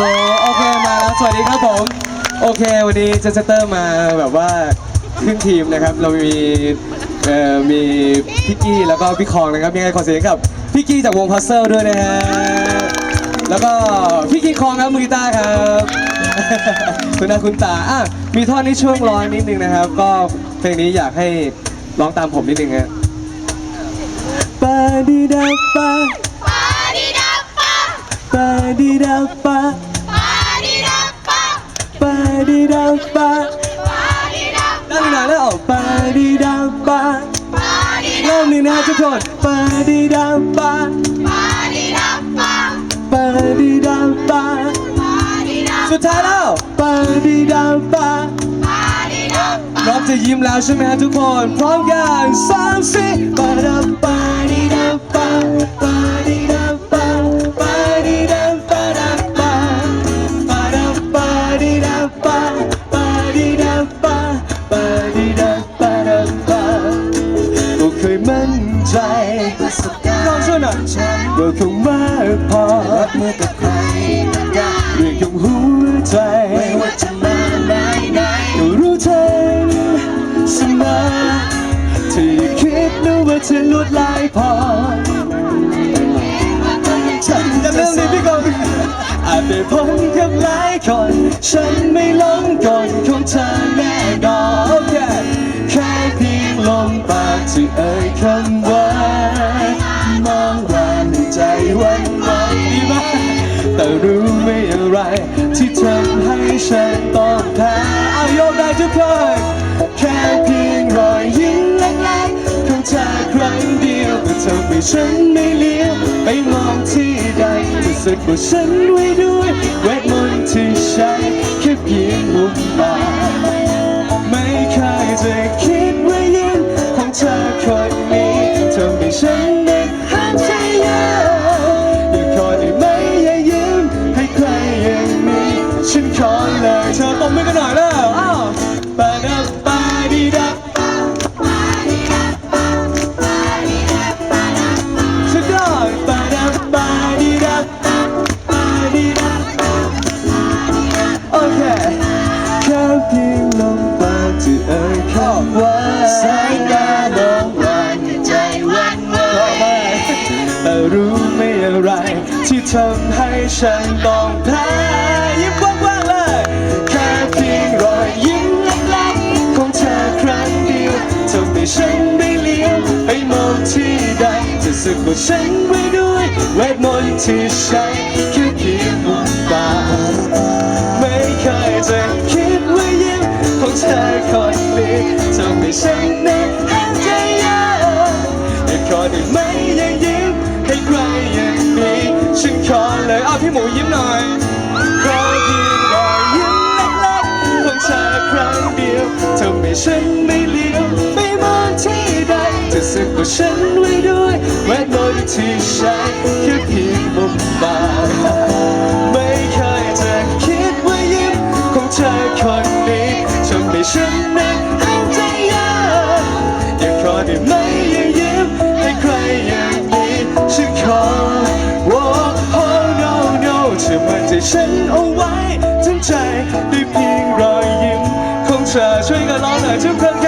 ครับผม โอเค วันนี้เจสเตอร์มาแบบว่าขึ้นทีมนะครับ เรามีเอ่อมีพี่กี้แล้วก็พี่คองนะครับยังไงขอเสียงกับพี่กี้จากวงพัซเซิลด้วยนะฮะแล้วก็พี่กี้คองครับมือกีตาร์ครับคุณหน้าคุณตาอะมีท่อนนี้ช่วงร้อนนิดนึงนะครับ ก็เพลงนี้อยากให้ร้องตามผมนิดนึงฮะปาดีดาปาปาดีดาปาปาดีดาปา นึ่งนะทุกคนปาดีดาปาปาดีดาปาสุดท้ายแล้วปาดีดาปาพร้อมจะยิ้มแล้วใช่ไหมฮะทุกคน พร้อมกันสามสี่ปาดาปาดีดาปาปาดีดาปา เรื่องของหัวใจไม่ว่าจะมาไหนไหนก็รู้ทันเสมอที่คิดนึกว่าเธอลวดลายพอฉันจะเริ่มเลยพี่กองอาจไปพ้นกับหลายคน ฉันไม่หลงกลของเธอแน่นอนโอเคแค่เพียงลมปากที่เอ่ยคำว่ามองว่าในใจวันวดีมา แต่รู้ไม่อะไร ที่ทำให้ฉันต้องแพ้เอาโยกได้ทุกคนแค่เพียงรอยยิ้มเล็กๆของเธอครั้งเดียวก็ทำให้ฉันไม่เลี้ยวไปมองที่ใดจะสะกดฉันไว้ด้วยเวทมนต์ที่ใช้แค่เพียงมุมปา ฉันขอเลยเธอตบมือกันหน่อยแล้วอ้าวปาดับปาดีดับสุดยอดปาดับปาดีดับปาดีดับโอเคแค่เพียงลมปากที่เอ่ยคำว่าสายตาน้องวันใจวันไหวแต่รู้ไม่อะไร ที่ทำให้ฉันต้องแพ้ยิ้มกว้าง ฉันไม่เลี้ยวไปมองที่ใดจะสึกว่าฉันไว้ด้วยเวทมนต์ที่ใช้แค่เพียงมุมตา ไม่เคยจะคิดว่ายิ้มของเธอคนนี้ทำให้ฉันนั้นหันใจเยอะอย่าขอได้ไหมอย่ายิ้มให้ใครอย่างนี้ฉันขอเลยเอาพี่หมูยิ้มหน่อยขอเพียงรอยยิ้มเล็กๆของเธอครั้งเดียวทำให้ฉัน สึกว่าฉันไว้ด้วยเวทมนต์ที่ใช้แค่เพียงมุมปากไม่เคยจะคิดว่ายิ้มของเธอคนนี้ทำให้ฉันนั้นหันใจยอะอย่าขอได้ไหมอย่ายิ้มให้ใครอย่างนี้ฉันขอ Oh, oh no no เธอมันใจฉันเอาไว้ทั้งใจด้วยเพียงรอยยิ้มของเธอช่วยกันร้องหน่อยทุกคนค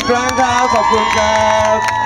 ีกครั้งครับ ขอบคุณครับ